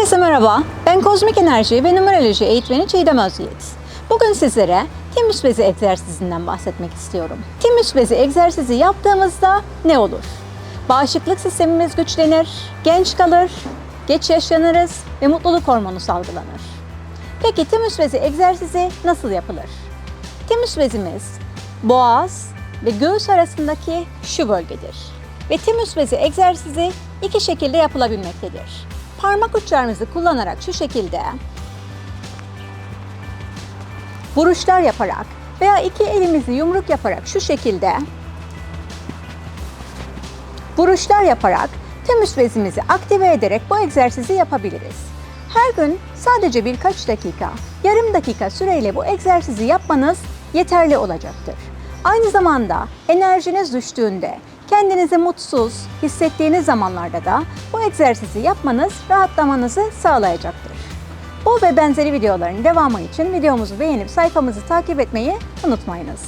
Herkese merhaba. Ben kozmik enerji ve numeroloji eğitmeni Çiğdem Özyiğit. Bugün sizlere Timus bezi egzersizinden bahsetmek istiyorum. Timus bezi egzersizi yaptığımızda ne olur? Bağışıklık sistemimiz güçlenir, genç kalır, geç yaşlanırız ve mutluluk hormonu salgılanır. Peki Timus bezi egzersizi nasıl yapılır? Timus bezimiz boğaz ve göğüs arasındaki şu bölgedir. Ve timus bezi egzersizi iki şekilde yapılabilmektedir. Parmak uçlarımızı kullanarak şu şekilde vuruşlar yaparak veya iki elimizi yumruk yaparak şu şekilde vuruşlar yaparak timus bezimizi aktive ederek bu egzersizi yapabiliriz. Her gün sadece birkaç dakika, yarım dakika süreyle bu egzersizi yapmanız yeterli olacaktır. Aynı zamanda enerjiniz düştüğünde, kendinizi mutsuz hissettiğiniz zamanlarda da bu egzersizi yapmanız rahatlamanızı sağlayacaktır. Bu ve benzeri videoların devamı için videomuzu beğenip sayfamızı takip etmeyi unutmayınız.